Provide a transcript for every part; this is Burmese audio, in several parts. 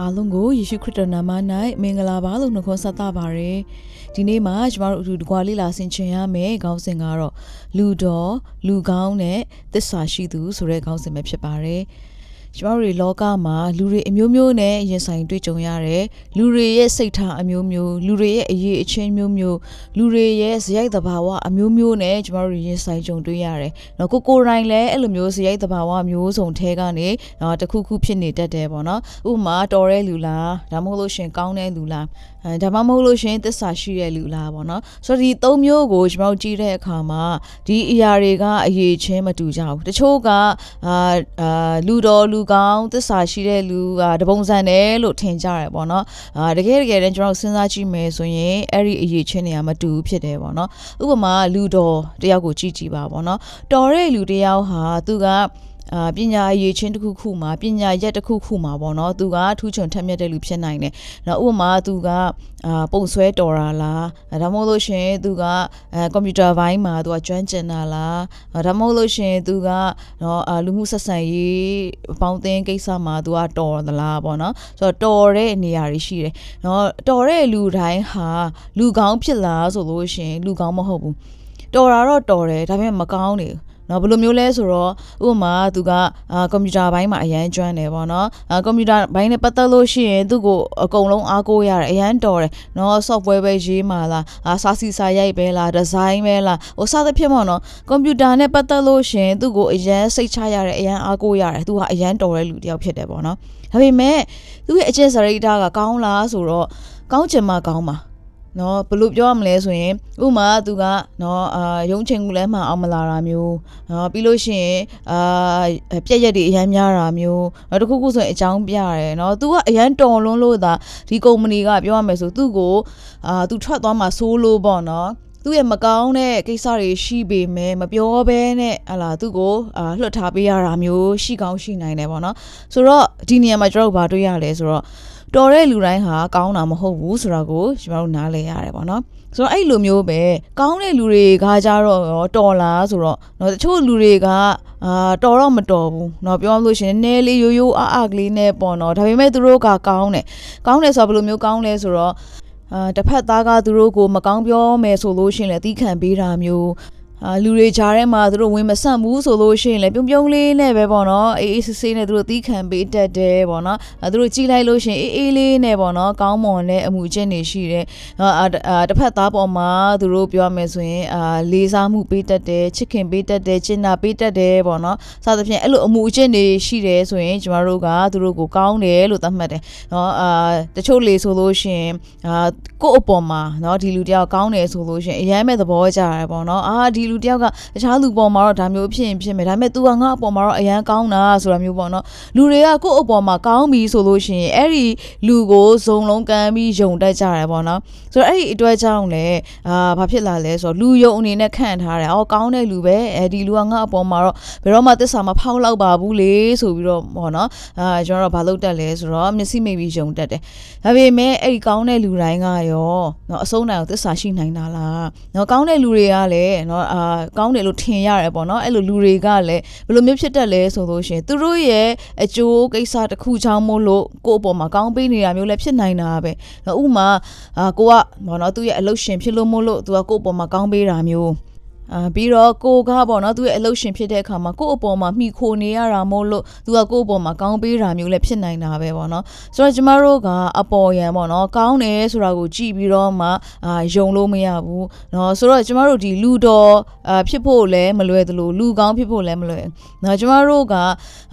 အားလုံးကိုယေရှုခရစ်တော်နာမ၌မင်္ဂလာပါလို့နှုတ်ခွန်းဆက်သပါရယ်ဒီနေ့မှာကျမတို့အတူတကွာလေးလာဆင်ခြင်ရမယ်ခေါင်းစဉ်ကတော့လူတော်လူကောင်းနဲ့သစ္စာရှိသူဆိုတဲ့ခေါင်းစဉ်ပဲဖြစ်ပါတယ် ကျမတို့တွေလောကမှာလူတွေအမျိုးမျိုးနဲ့ရင်ဆိုင်တွေ့ကြုံရတယ်လူတွေရဲ့စိတ်ထားအမျိုးမျိုးလူတွေရဲ့အရေးအချင်းမျိုးမျိုးလူတွေရဲ့ဇယိုက်သဘာဝအမျိုးမျိုးနဲ့ကျမတို့တွေရင်ဆိုင်ကြုံတွေ့ရတယ်နော်ကိုကိုယ်တိုင်းလည်းအဲ့လိုမျိုးဇယိုက်သဘာဝမျိုးစုံထဲကနေနော်တစ်ခုခုဖြစ်နေတတ်တယ်ပေါ့နော်ဥပမာတော်တဲ့လူလားဒါမှမဟုတ်လို့ရှရင်ကောင်းတဲ့လူလားအဲ ဒါမှမဟုတ်လို့ရှရင်သစ္စာရှိတဲ့လူလားပေါ့နော်ဆိုတော့ဒီသုံးမျိုးကိုကျမတို့ကြည့်တဲ့အခါမှာဒီအရာတွေကအရေးချင်းမတူကြဘူးတချို့ကအာအာလူတော်လူကောင်းသစ္စာရှိတဲ့လူကတပုံစံတယ်လို့ထင်ကြတယ်ပေါ့နော်အာတကယ်တကယ်တမ်းကျွန်တော်စဉ်းစားကြည့်မယ်ဆိုရင်အဲ့ဒီအရေးချင်းတွေကမတူဘူးဖြစ်တယ်ပေါ့နော်ဥပမာလူတော်တယောက်ကိုကြည့်ကြည့်ပါပေါ့နော်တော်တဲ့လူတယောက်ဟာသူက အာပညာအရေးချင်းတစ်ခုခုမှာပညာရက်တစ်ခုခုမှာပေါ့နော်သူကထူးချွန်ထက်မြက်တဲ့လူဖြစ်နိုင်တယ်။နောက်ဥပမာသူကအာပုံဆွဲတော်တာလားဒါမှမဟုတ်လို့ရှရင်သူကအဲကွန်ပျူတာဘိုင်းမှာသူကကျွမ်းကျင်တာလားဒါမှမဟုတ်လို့ရှရင်သူကနော်အာလူမှုဆက်ဆံရေးပေါင်းသင်းကိစ္စမှာသူကတော်သလားပေါ့နော်ဆိုတော့တော်တဲ့နေရာတွေရှိတယ်။နော်တော်တဲ့လူတိုင်းဟာလူကောင်းဖြစ်လားဆိုလို့ရှရင်လူကောင်းမဟုတ်ဘူး။တော်တာတော့တော်တယ်ဒါပေမဲ့မကောင်းနေဘူး နော်ဘယ်လိုမျိုးလဲဆိုတော့ဥပမာသူကအာကွန်ပျူတာဘိုင်းမှာအရန်ကျွမ်းတယ်ပေါ့နော်အာကွန်ပျူတာဘိုင်းနဲ့ပတ်သက်လို့ရှိရင်သူ့ကိုအကုန်လုံးအားကိုးရတယ်အရန်တော်တယ်နော် software ပဲရေးမှာလားအာစာစီစာရိုက်ပဲလား design ပဲလားဟိုစသဖြင့်ပေါ့နော်ကွန်ပျူတာနဲ့ပတ်သက်လို့ရှိရင်သူ့ကိုအရန်စိတ်ချရတယ်အရန်အားကိုးရတယ်သူဟာအရန်တော်တဲ့လူတစ်ယောက်ဖြစ်တယ်ပေါ့နော်ဒါပေမဲ့သူ့ရဲ့အကျင့်စရိတ်ကကောင်းလားဆိုတော့ကောင်းချင်မှကောင်းပါ နော်ဘယ်လိုပြောရမလဲဆိုရင်ဥမာသူကနော်အာရုံးချိန်ကူလဲမှအောင်မလာတာမျိုးနော်ပြီးလို့ရှိရင်အာပြက်ရက်တွေအရန်များတာမျိုးနော်တခုခုဆိုရင်အကြောင်းပြရတယ်နော်သူကအရန်တော်လွန်းလို့သာဒီကုမ္ပဏီကပြောရမယ်ဆိုသူ့ကိုအာသူထွက်သွားမှဆိုးလို့ပေါ့နော်သူ့ရဲ့မကောင်းတဲ့ကိစ္စတွေရှိပေမဲ့မပြောဘဲနဲ့ဟလာသူ့ကိုအာလွှတ်ထားပေးရတာမျိုးရှိကောင်းရှိနိုင်တယ်ပေါ့နော်ဆိုတော့ဒီနေရာမှာကျွန်တော်တို့ဘာတွေ့ရလဲဆိုတော့ တော်တဲ့လူတိုင်းဟာကောင်းတာမဟုတ်ဘူးဆိုတာကိုကျွန်တော်တို့နားလည်ရတယ်ပေါ့နော်ဆိုတော့အဲ့လိုမျိုးပဲကောင်းတဲ့လူတွေကကြတော့ရောတော်လားဆိုတော့เนาะတချို့လူတွေကအာတော်တော့မတော်ဘူးเนาะပြောလို့ရှိရင်နည်းလေးရိုးရိုးအားအားကလေးနဲ့ပေါ့နော်ဒါပေမဲ့သူတို့ကကောင်းတယ်ကောင်းတယ်ဆိုတော့ဘယ်လိုမျိုးကောင်းလဲဆိုတော့အာတစ်ဖက်သားကသူတို့ကိုမကောင်းပြောမယ်ဆိုလို့ရှိရင်လည်းတီးခံပေးတာမျိုး အာလူတွေကြားထဲမှာသူတို့ဝင်မဆန့်ဘူးဆိုလို့ရှိရင်လည်းပြုံပြုံလေးနဲ့ပဲပေါ့နော်အေးအေးဆေးဆေးနဲ့သူတို့သီးခံပေးတတ်တယ်ပေါ့နော်အဲသူတို့ကြည်လိုက်လို့ရှိရင်အေးအေးလေးနဲ့ပေါ့နော်ကောင်းမွန်တဲ့အမှုချင်းတွေရှိတယ်အာတစ်ဖက်သားပေါ်မှာသူတို့ပြောမယ်ဆိုရင်အာလေးစားမှုပေးတတ်တယ်ချစ်ခင်ပေးတတ်တယ်ကျင်နာပေးတတ်တယ်ပေါ့နော်စသဖြင့်အဲ့လိုအမှုချင်းတွေရှိတယ်ဆိုရင်ကျမတို့ကသူတို့ကိုကောင်းတယ်လို့သတ်မှတ်တယ်နော်အာတချို့လေဆိုလို့ရှိရင်အာကိုယ့်အပေါ်မှာနော်ဒီလူတယောက်ကောင်းတယ်ဆိုလို့ရှိရင်အရင်မဲ့သဘောကြရတယ်ပေါ့နော်အာဒီလူတယောက်ကတခြားလူပေါ်မှာတော့ဒါမျိုးဖြစ်ရင်ဖြစ်မယ်ဒါပေမဲ့ तू ကငါ့အပေါ်မှာတော့အရန်ကောင်းတာဆိုတာမျိုးပေါ့နော်လူတွေကကိုယ့်အပေါ်မှာကောင်းပြီဆိုလို့ရှိရင်အဲ့ဒီလူကိုဇုံလုံးကမ်းပြီးယုံတတ်ကြတယ်ပေါ့နော်ဆိုတော့အဲ့ဒီအတွက်ကြောင့်လည်းအာဘာဖြစ်လာလဲဆိုတော့လူယုံအနေနဲ့ခန့်ထားတယ်အော်ကောင်းတဲ့လူပဲအဲဒီလူကငါ့အပေါ်မှာတော့ဘယ်တော့မှသစ္စာမဖောက်လောက်ပါဘူးလေဆိုပြီးတော့ပေါ့နော်အာကျွန်တော်တို့ဘာလုပ်တတ်လဲဆိုတော့မျက်စိမိတ်ပြီးယုံတတ်တယ်ဒါပေမဲ့အဲ့ဒီကောင်းတဲ့လူတိုင်းကရောနော်အဆုံးတိုင်ကိုသစ္စာရှိနိုင်တာလားနော်ကောင်းတဲ့လူတွေကလည်းနော်အာကောင်းတယ်လို့ထင်ရတယ်ပေါ့နော်အဲ့လိုလူတွေကလည်းဘယ်လိုမျိုးဖြစ်တတ်လဲဆိုလို့ရှိရင်သူတို့ရဲ့အကျိုးကိစ္စတစ်ခုချောင်းမို့လို့ကိုယ့်အပေါ်မှာကောင်းပေးနေတာမျိုးလည်းဖြစ်နိုင်တာပဲနော်ဥပမာအာကိုကပေါ့နော်သူ့ရဲ့အလုပ်ရှင်ဖြစ်လို့မို့လို့သူကကိုယ့်အပေါ်မှာကောင်းပေးတာမျိုး အာပြီးတော့ကိုကပေါ့နော်သူရဲ့အလုပ်ရှင်ဖြစ်တဲ့အခါမှာကို့အပေါ်မှာမိခိုနေရတာမို့လို့သူကကို့အပေါ်မှာကောင်းပေးတာမျိုးလည်းဖြစ်နိုင်တာပဲပေါ့နော်ဆိုတော့ကျမတို့ကအပေါ်ယံပေါ့နော်ကောင်းတယ်ဆိုတာကိုကြည့်ပြီးတော့မှအာယုံလို့မရဘူးနော်ဆိုတော့ကျမတို့ဒီလူတော်အာဖြစ်ဖို့လည်းမလွယ်သလိုလူကောင်းဖြစ်ဖို့လည်းမလွယ်နော်ကျမတို့က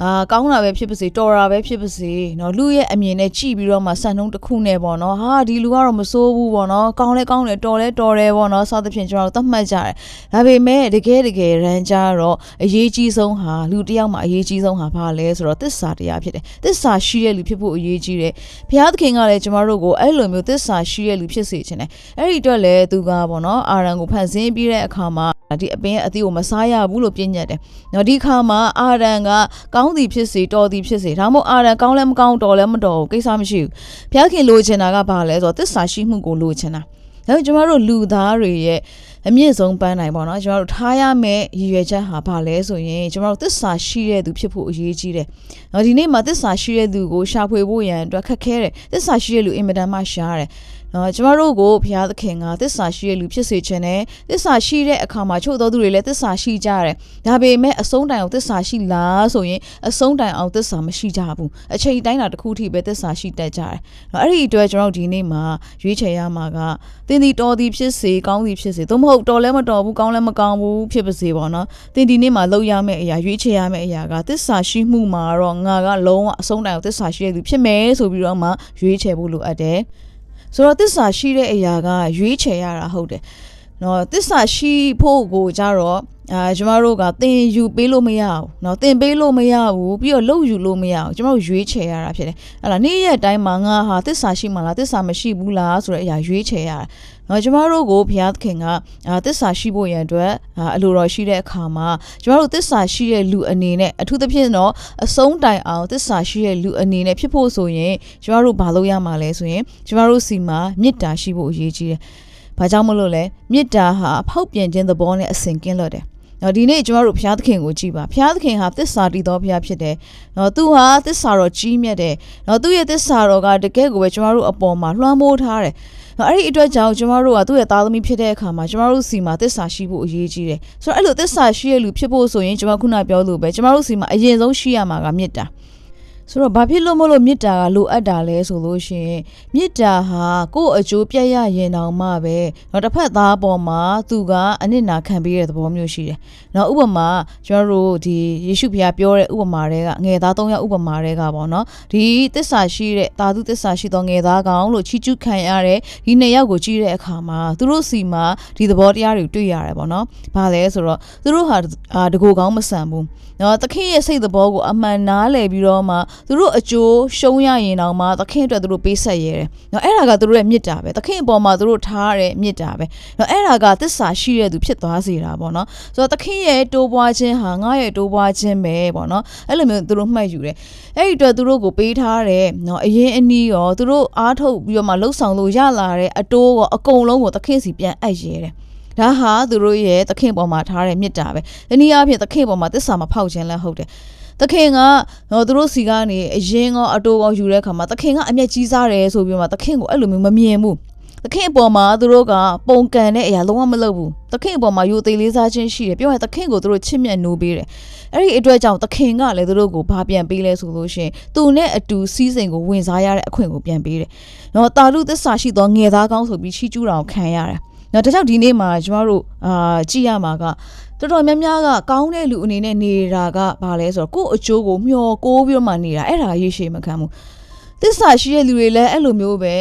အာကောင်းတာပဲဖြစ်ပါစေတော်တာပဲဖြစ်ပါစေနော်လူရဲ့အမြင်နဲ့ကြည့်ပြီးတော့မှစံနှုန်းတစ်ခုနဲ့ပေါ့နော်ဟာဒီလူကတော့မစိုးဘူးပေါ့နော်ကောင်းလဲကောင်းတယ်တော်လဲတော်တယ်ပေါ့နော်စသဖြင့်ကျမတို့သတ်မှတ်ကြတယ်ဒါပေမဲ့တကယ်တကယ်ရန်ကြတော့အရေးကြီးဆုံးဟာလူတစ်ယောက်မှာအရေးကြီးဆုံးဟာဘာလဲဆိုတော့သစ္စာတရားဖြစ်တယ်သစ္စာရှိတဲ့လူဖြစ်ဖို့အရေးကြီးတယ်ဘုရားသခင်ကလည်းကျမတို့ကိုအဲ့လိုမျိုးသစ္စာရှိတဲ့လူဖြစ်စေချင်တယ်အဲ့ဒီအတွက်လည်းသူကပေါ့နော်အာရန်ကိုဖန်ဆင်းပြီးတဲ့အခါမှာဒီအပင်အသီးကိုမစားရဘူးလို့ပြညတ်တယ်။နော်ဒီခါမှာအာရန်ကကောင်းသည်ဖြစ်စေတော်သည်ဖြစ်စေဒါမှမဟုတ်အာရန်ကောင်းလည်းမကောင်းတော်လည်းမတော်ဘူးကိစ္စမရှိဘူး။ဘုရားခင်လိုချင်တာကဘာလဲဆိုတော့သစ္စာရှိမှုကိုလိုချင်တာ။ ဒါဒါကြောင့်ကျမတို့လူသားတွေရဲ့အမြင့်ဆုံးပန်းနိုင်ပေါ့နော်ကျမတို့ထားရမယ့်ရည်ရွယ်ချက်ဟာဘာလဲဆိုရင်ကျမတို့သစ္စာရှိတဲ့သူဖြစ်ဖို့အရေးကြီးတယ်။နော်ဒီနေ့မှာသစ္စာရှိတဲ့သူကိုရှာဖွေဖို့ရန်အတွက်ခက်ခဲတယ်။သစ္စာရှိတဲ့လူအင်မတန်မှရှားတယ်။ နော်ကျမတို့ကိုဘုရားသခင်ကသစ္စာရှိတဲ့လူဖြစ်စေခြင်းနဲ့သစ္စာရှိတဲ့အခါမှာချို့သောသူတွေလည်းသစ္စာရှိကြတယ်။ဒါပေမဲ့အဆုံးတိုင်အောင်သစ္စာရှိလားဆိုရင်အဆုံးတိုင်အောင်သစ္စာမရှိကြဘူး။အချိန်တိုင်းတာတစ်ခုထိပဲသစ္စာရှိတတ်ကြတယ်။နော်အဲ့ဒီအတွက်ကျွန်တော်တို့ဒီနေ့မှာရွေးချယ်ရမှာကတင်းဒီတော်သည်ဖြစ်စေကောင်းသည်ဖြစ်စေသို့မဟုတ်တော်လည်းမတော်ဘူးကောင်းလည်းမကောင်းဘူးဖြစ်ပါစေပေါ့နော်။တင်းဒီနေ့မှာလုပ်ရမယ့်အရာရွေးချယ်ရမယ့်အရာကသစ္စာရှိမှုမှာတော့ငါကလုံးဝအဆုံးတိုင်အောင်သစ္စာရှိတဲ့သူဖြစ်မယ်ဆိုပြီးတော့မှရွေးချယ်ဖို့လိုအပ်တယ်။ ဆိုတော့တစ္ဆာရှိတဲ့အရာကရွေးချယ်ရတာဟုတ်တယ်နော်တစ္ဆာရှိဖို့ကိုကြတော့ အာကျမတို့ကသင်ယူပေးလို့မရဘူးเนาะသင်ပေးလို့မရဘူးပြီးတော့လုပ်ယူလို့မရဘူးကျမတို့ရွေးချယ်ရတာဖြစ်တယ်ဟလာနေ့ရက်တိုင်းမှာငါဟာသစ္စာရှိမှလားသစ္စာမရှိဘူးလားဆိုတဲ့အရာရွေးချယ်ရတာနော်ကျမတို့ကိုဘုရားသခင်ကအာသစ္စာရှိဖို့ရန်အတွက်အာအလိုတော်ရှိတဲ့အခါမှာကျမတို့သစ္စာရှိတဲ့လူအနေနဲ့အထူးသဖြင့်တော့အဆုံးတိုင်အောင်သစ္စာရှိတဲ့လူအနေနဲ့ဖြစ်ဖို့ဆိုရင်ကျမတို့ဘာလုပ်ရမှာလဲဆိုရင်ကျမတို့စီမှာမေတ္တာရှိဖို့အရေးကြီးတယ်။ဘာကြောင့်မလို့လဲမေတ္တာဟာဖောက်ပြန်ခြင်းသဘောနဲ့အစဉ်ကင်းလွတ်တယ်။ နော်ဒီနေ့ကျမတို့ဘုရားသခင်ကိုကြည်ပါဘုရားသခင်ဟာသစ္စာတည်သောဘုရားဖြစ်တယ်နော်သူဟာသစ္စာတော်ကြီးမြတ်တယ်နော်သူ့ရဲ့သစ္စာတော်ကတကယ်ကိုပဲကျမတို့အပေါ်မှာလွှမ်းမိုးထားတယ်အဲ့ဒီအတွက်ကြောင့်ကျမတို့ကသူ့ရဲ့သားသမီးဖြစ်တဲ့အခါမှာကျမတို့စီမှာသစ္စာရှိဖို့အရေးကြီးတယ်ဆိုတော့အဲ့လိုသစ္စာရှိတဲ့လူဖြစ်ဖို့ဆိုရင်ကျမခုနပြောလို့ပဲကျမတို့စီမှာအရင်ဆုံးရှိရမှာကမေတ္တာ ဆိုတော့ဘာဖြစ်လို့မလို့မေတ္တာကလိုအပ်တာလဲဆိုလို့ရှိရင်မေတ္တာဟာကိုယ့်အကျိုးပြည့်ရရင်တောင်မှပဲတော့တစ်ဖက်သားပေါ်မှာသူကအနစ်နာခံပေးတဲ့သဘောမျိုးရှိတယ်။နော်ဥပမာကျွန်တော်တို့ဒီယေရှုဖခင်ပြောတဲ့ဥပမာတွေကငယ်သား၃ယောက်ဥပမာတွေကပေါ့နော်ဒီသစ္စာရှိတဲ့တာသူသစ္စာရှိသောငယ်သားကောင်လို့ချီးကျူးခံရတဲ့ဒီနှစ်ယောက်ကိုကြည့်တဲ့အခါမှာသူတို့စီမှာဒီသဘောတရားတွေတွေ့ရတယ်ပေါ့နော်။ဘာလဲဆိုတော့သူတို့ဟာတကူကောင်းမဆန်ဘူး။နော်သခင်ရဲ့စိတ်သဘောကိုအမှန်နားလည်ပြီးတော့မှသူတို့အကျိုးရှုံးရရင်တောင်မှသခင်အတွက်သူတို့ပေးဆက်ရဲတယ်။နော်အဲ့ဒါကသူတို့ရဲ့မေတ္တာပဲ။သခင်အပေါ်မှာသူတို့ထားရတဲ့မေတ္တာပဲ။နော်အဲ့ဒါကသစ္စာရှိတဲ့သူဖြစ်သွားစေတာပေါ့နော်။ဆိုတော့သခင်ရဲ့တိုးပွားခြင်းဟာငါရဲ့တိုးပွားခြင်းပဲပေါ့နော်။အဲ့လိုမျိုးသူတို့မှတ်ယူတယ်။အဲ့ဒီအတွက်သူတို့ကိုပေးထားတဲ့နော်အရင်အနည်းရောသူတို့အားထုတ်ပြီးတော့မှလှုပ်ဆောင်လို့ရလာတဲ့အတိုးရောအကုန်လုံးကိုသခင်စီပြန်အပ်ရဲတယ်။ဒါဟာသူတို့ရဲ့သခင်ပေါ်မှာထားတဲ့မေတ္တာပဲ။ဒီနည်းအားဖြင့်သခင်ပေါ်မှာသစ္စာမဖောက်ခြင်းလည်းဟုတ်တယ်။ သခင်ကတော့သူတို့စီကနေအရင်ကောအတိုးကောယူတဲ့အခါမှာသခင်ကအမျက်ကြီးစားတယ်ဆိုပြီးမှသခင်ကိုအဲ့လိုမျိုးမမြင်ဘူးသခင်အပေါ်မှာသူတို့ကပုံကန်တဲ့အရာလုံးဝမလုပ်ဘူးသခင်အပေါ်မှာယူသေးလေးစားခြင်းရှိတယ်ပြောရင်သခင်ကိုသူတို့ချစ်မြတ်နိုးပေးတယ်အဲ့ဒီအတွက်ကြောင့်သခင်ကလည်းသူတို့ကိုဘာပြန်ပေးလဲဆိုလို့ရှင်သူနဲ့အတူစီးစိမ်ကိုဝင်စားရတဲ့အခွင့်ကိုပြန်ပေးတယ်နော်တာလူသစ္စာရှိသောငယ်သားကောင်းဆိုပြီးချီးကျူးတော်ခံရတယ်နော်ဒါကြောင့်ဒီနေ့မှာကျမတို့အာကြည့်ရမှာက တော်တော်များများကကောင်းတဲ့လူအနေနဲ့နေတာကဘာလဲဆိုတော့ကိုယ့်အကျိုးကိုမျှော်ကိုးပြီးတော့မှနေတာအဲ့ဒါရေးရှိမခံဘူးသစ္စာရှိတဲ့လူတွေလည်းအဲ့လိုမျိုးပဲ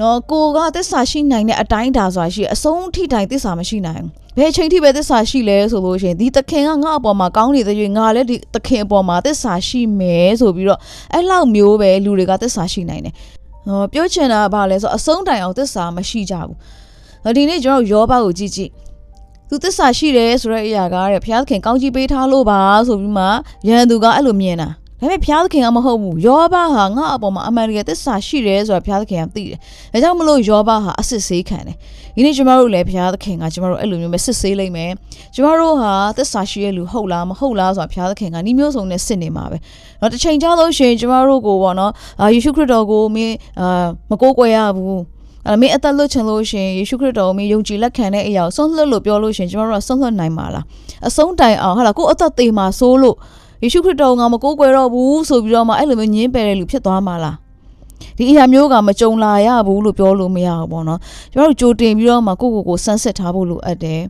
နော်ကိုကသစ္စာရှိနိုင်တဲ့အတိုင်းဒါဆိုတာရှိအဆုံးထိတိုင်သစ္စာမရှိနိုင်ဘူးဘယ်အချိန်ထိပဲသစ္စာရှိလဲဆိုလို့ရှိရင်ဒီသခင်ကငါ့အပေါ်မှာကောင်းနေတဲ့၍ငါလည်းဒီသခင်အပေါ်မှာသစ္စာရှိမယ်ဆိုပြီးတော့အဲ့လောက်မျိုးပဲလူတွေကသစ္စာရှိနိုင်တယ်ဟောပြောချင်တာကဘာလဲဆိုအဆုံးတိုင်အောင်သစ္စာမရှိကြဘူးဒီနေ့ကျွန်တော်ယောဘကိုကြည့်ကြည့် သူသစ္စာရှိတယ်ဆိုတဲ့အရာကတဲ့ဘုရားသခင်ကောင်းကြီးပေးထားလို့ပါဆိုပြီးမှရန်သူကအဲ့လိုမြင်တာဒါပေမဲ့ဘုရားသခင်ကမဟုတ်ဘူးယောဘဟာငါအပေါ်မှာအမှန်တကယ်သစ္စာရှိတယ်ဆိုတာဘုရားသခင်ကသိတယ်။ဒါကြောင့်မလို့ယောဘဟာအစစ်ဆေးခံတယ်။ဒီနေ့ကျမတို့လည်းဘုရားသခင်ကကျမတို့အဲ့လိုမျိုးပဲစစ်ဆေးလိုက်မယ်။ကျမတို့ဟာသစ္စာရှိရဲ့လူဟုတ်လားမဟုတ်လားဆိုတာဘုရားသခင်ကနှီးမျိုးစုံနဲ့စစ်နေမှာပဲ။တော့တစ်ချိန်ကြာလို့ရှိရင်ကျမတို့ကိုပေါ့နော်အာယေရှုခရစ်တော်ကိုမင်းအာမကိုးကွယ်ရဘူး။ အဲ့မင်းအသက်လွတ်ချင်လို့ရှင်ယေရှုခရစ်တော်ကိုမင်းယုံကြည်လက်ခံတဲ့အရာကိုဆုံးလွတ်လို့ပြောလို့ရှင်ကျွန်တော်တို့ကဆုံးလွတ်နိုင်မှာလားအဆုံးတိုင်အောင်ဟာလားကိုယ်အသက်သေးမှာစိုးလို့ယေရှုခရစ်တော်ကမကိုးကွယ်တော့ဘူးဆိုပြီးတော့မှအဲ့လိုမျိုးညင်းပယ်တဲ့လူဖြစ်သွားမှာလားဒီအရာမျိုးကမကြုံလာရဘူးလို့ပြောလို့မရဘူးပေါ့နော်ကျွန်တော်တို့ကြိုတင်ပြီးတော့မှကိုကိုကိုဆန်းစစ်ထားဖို့လိုအပ်တယ်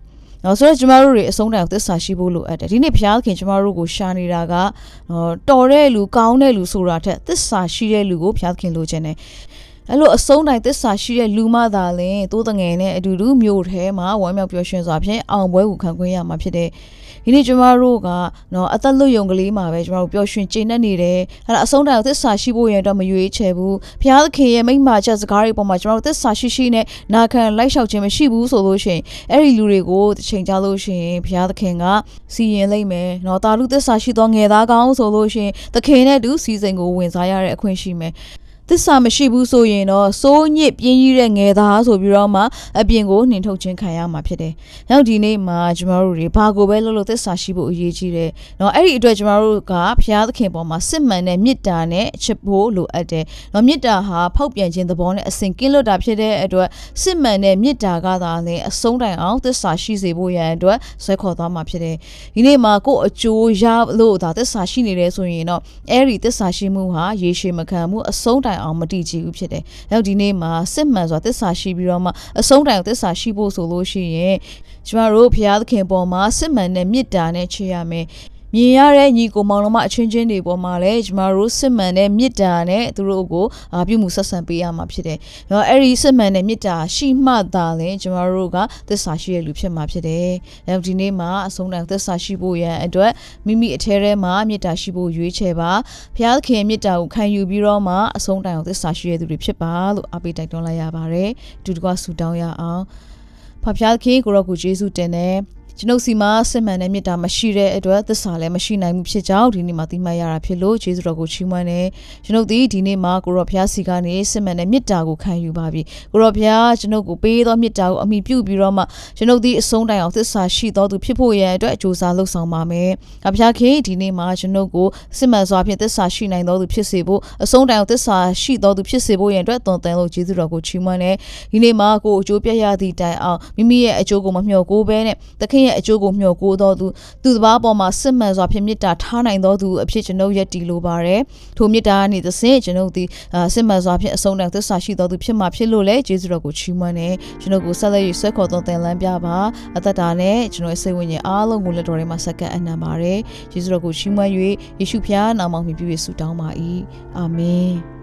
နော်ဆိုတော့ကျမတို့တွေအဆုံးတိုင်သစ္စာရှိဖို့လိုအပ်တယ်ဒီနေ့ဘုရားသခင်ကျမတို့ကိုရှာနေတာကတော်တဲ့လူကောင်းတဲ့လူဆိုတာထက်သစ္စာရှိတဲ့လူကိုဘုရားသခင်လိုချင်တယ် အဲ့လိုအဆုံးတိုင်းသစ္စာရှိတဲ့လူမှသာလင်သိုးတငယ်နဲ့အတူတူမြို့ထဲမှာဝမ်းမြောက်ပျော်ရွှင်စွာဖြင့်အောင်ပွဲကိုခံခွင့်ရမှာဖြစ်တဲ့ဒီနေ့ကျမတို့ကနော်အသက်လွတ်ယုံကလေးမှာပဲကျမတို့ပျော်ရွှင်ကျေနပ်နေတယ်အဲ့ဒါအဆုံးတိုင်းသစ္စာရှိဖို့ရတော့မရွေးချယ်ဘူးဘုရားသခင်ရဲ့မိန့်မာချက်စကားတွေပေါ်မှာကျမတို့သစ္စာရှိရှိနဲ့နာခံလိုက်လျှောက်ခြင်းမရှိဘူးဆိုလို့ရှိရင်အဲ့ဒီလူတွေကိုတစ်ချိန်ကြာလို့ရှိရင်ဘုရားသခင်ကစီရင်လိုက်မယ်နော်တာလူသစ္စာရှိသောငယ်သားကောင်းဆိုလို့ရှိရင်သခင်နဲ့တူစီစဉ်ကိုဝင်စားရတဲ့အခွင့်ရှိမယ် သစ္စာမရှိဘူးဆိုရင်တော့စိုးညစ်ပြင်းကြီးတဲ့ငယ်သားဆိုပြီးတော့မှအပြင်ကိုနှင်ထုတ်ခြင်းခံရမှာဖြစ်တယ်။နောက်ဒီနေ့မှာကျမတို့တွေဘာကိုပဲလုပ်လို့သစ္စာရှိဖို့အရေးကြီးတယ်။နော်အဲ့ဒီအတွက်ကျမတို့ကဘုရားသခင်ပေါ်မှာစစ်မှန်တဲ့မေတ္တာနဲ့ချစ်ဖို့လိုအပ်တယ်။နော်မေတ္တာဟာဖောက်ပြန်ခြင်းသဘောနဲ့အစဉ်ကင်းလွတ်တာဖြစ်တဲ့အတွက်စစ်မှန်တဲ့မေတ္တာကသာလျှင်အဆုံးတိုင်အောင်သစ္စာရှိစေဖို့ရန်အတွက်ဆွဲခေါ်သွားမှာဖြစ်တယ်။ဒီနေ့မှာကိုယ့်အကျိုးရလို့ဒါသစ္စာရှိနေတယ်ဆိုရင်တော့အဲ့ဒီသစ္စာရှိမှုဟာရေရှည်မခံမှုအဆုံးတိုင်အောင်မတည်ကြည်ဘူးဖြစ်တယ်။နောက်ဒီနေ့မှာစစ်မှန်စွာသစ္စာရှိပြီးတော့မှအဆုံးတိုင်အောင်သစ္စာရှိဖို့ဆိုလို့ရှိရင်ကျမတို့ဘုရားသခင်ပေါ်မှာစစ်မှန်တဲ့မေတ္တာနဲ့ချေရမယ်။ မြင်ရတဲ့ညီကိုမောင်နှမအချင်းချင်းတွေပေါ်မှာလည်းကျမတို့စစ်မှန်တဲ့မေတ္တာနဲ့သူတို့ကိုအာပြုမှုဆက်ဆံပေးရမှာဖြစ်တယ်။နော်အဲ့ဒီစစ်မှန်တဲ့မေတ္တာရှိမှသာလေကျမတို့ကသစ္စာရှိတဲ့လူဖြစ်မှာဖြစ်တယ်။နောက်ဒီနေ့မှာအဆုံးတိုင်သစ္စာရှိဖို့ရန်အတွက်မိမိအထဲထဲမှာမေတ္တာရှိဖို့ရွေးချယ်ပါ။ဘုရားသခင်မေတ္တာကိုခံယူပြီးတော့မှအဆုံးတိုင်အောင်သစ္စာရှိတဲ့သူတွေဖြစ်ပါလို့အားပေးတိုက်တွန်းလိုက်ရပါတယ်။အတူတကွဆုတောင်းရအောင်။ဖဖျားခင်ကိုရောကိုယေရှုတင်တယ်။ ကျွန်ုပ်စီမှာစစ်မှန်တဲ့မေတ္တာမရှိတဲ့အတွက်သစ္စာလည်းမရှိနိုင်မှုဖြစ်ကြောင်းဒီနေ့မှာသိမှတ်ရတာဖြစ်လို့ယေရှုတော်ကိုချီးမွမ်းတယ်ကျွန်ုပ်ဒီဒီနေ့မှာကိုရောဘုရားစီကနေစစ်မှန်တဲ့မေတ္တာကိုခံယူပါပြီကိုရောဘုရားကျွန်ုပ်ကိုပေးသောမေတ္တာကိုအမိပြုပြီးတော့မှကျွန်ုပ်ဒီအဆုံးတိုင်အောင်သစ္စာရှိတော်သူဖြစ်ဖို့ရန်အတွက်ကြိုးစားလှုပ်ဆောင်ပါမယ်။အဘုရားခင်ဒီနေ့မှာကျွန်ုပ်ကိုစစ်မှန်စွာဖြင့်သစ္စာရှိနိုင်တော်သူဖြစ်စေဖို့အဆုံးတိုင်အောင်သစ္စာရှိတော်သူဖြစ်စေဖို့ရန်အတွက်သွန်သင်လို့ယေရှုတော်ကိုချီးမွမ်းတယ်ဒီနေ့မှာကိုအကျိုးပြရသည့်တိုင်အောင်မိမိရဲ့အကျိုးကိုမမျှော်ကိုးဘဲနဲ့သခင်ရဲ့အကျိုးကိုမျှော်ကိုးတော်သူသူတစ်ပါးပေါ်မှာစစ်မှန်စွာဖြင့်မေတ္တာထားနိုင်တော်သူအဖြစ်ကျွန်ုပ်ယက်တည်လိုပါတယ်ထိုမေတ္တာကနေသစင်ကျွန်ုပ်ဒီစစ်မှန်စွာဖြင့်အဆုံးတိုင်သစ္စာရှိတော်သူဖြစ်မှာဖြစ်လို့လေယေရှုတော်ကိုချီးမွမ်းတယ်ကျွန်ုပ်ကိုဆက်လက်၍ဆွဲခေါ်တော်သင်လန်းပြပါအသက်တာနဲ့ကျွန်တော်ရဲ့စိတ်ဝိညာဉ်အားလုံးကိုလက်တော်ထဲမှာစက္ကန့်အနံပါတယ်ယေရှုတော်ကိုချီးမွမ်း၍ယေရှုဖျားနာမတော်မြည်ပြီးဆုတောင်းပါ၏အာမင်